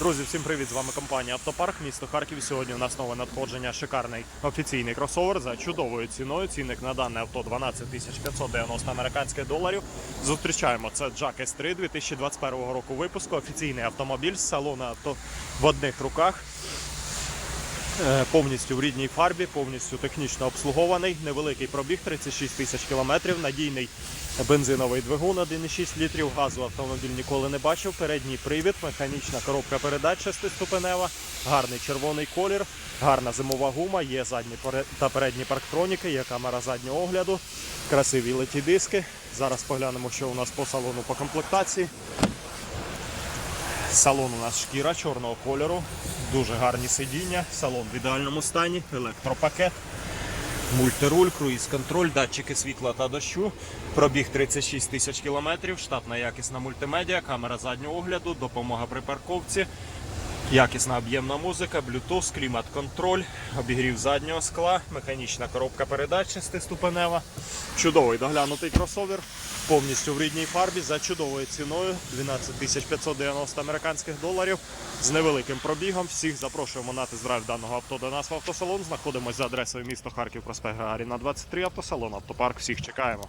Друзі, всім привіт! З вами компанія Автопарк, місто Харків. Сьогодні у нас нове надходження. Шикарний офіційний кросовер за чудовою ціною. Цінник на дане авто 12 тисяч 590 американських доларів. Зустрічаємо це Jack S3 2021 року випуску. Офіційний автомобіль з салону авто в одних руках. Е, Повністю в рідній фарбі, повністю технічно обслугований, невеликий пробіг 36 тисяч кілометрів, надійний бензиновий двигун 1,6 літрів газу автомобіль ніколи не бачив. Передній привід, механічна коробка передач шестиступенева, гарний червоний колір, гарна зимова гума, є задні та передні парктроніки, є камера заднього огляду, красиві леті диски. Зараз поглянемо, що у нас по салону по комплектації. Салон у нас шкіра чорного кольору, дуже гарні сидіння, салон в ідеальному стані, електропакет, мультируль, круїз-контроль, датчики світла та дощу, пробіг 36 тисяч кілометрів, штатна якісна мультимедіа, камера заднього огляду, допомога при парковці, якісна об'ємна музика, Bluetooth, клімат-контроль, обігрів заднього скла, механічна коробка передач шестиступенева, чудовий доглянутий кросовер, повністю в рідній фарбі за чудовою ціною 12 тисяч 590 американських доларів з невеликим пробігом. Всіх запрошуємо на тест-драйв даного авто до нас в автосалон. Знаходимося за адресою місто Харків, проспект Гагаріна 23, автосалон, автопарк. Всіх чекаємо.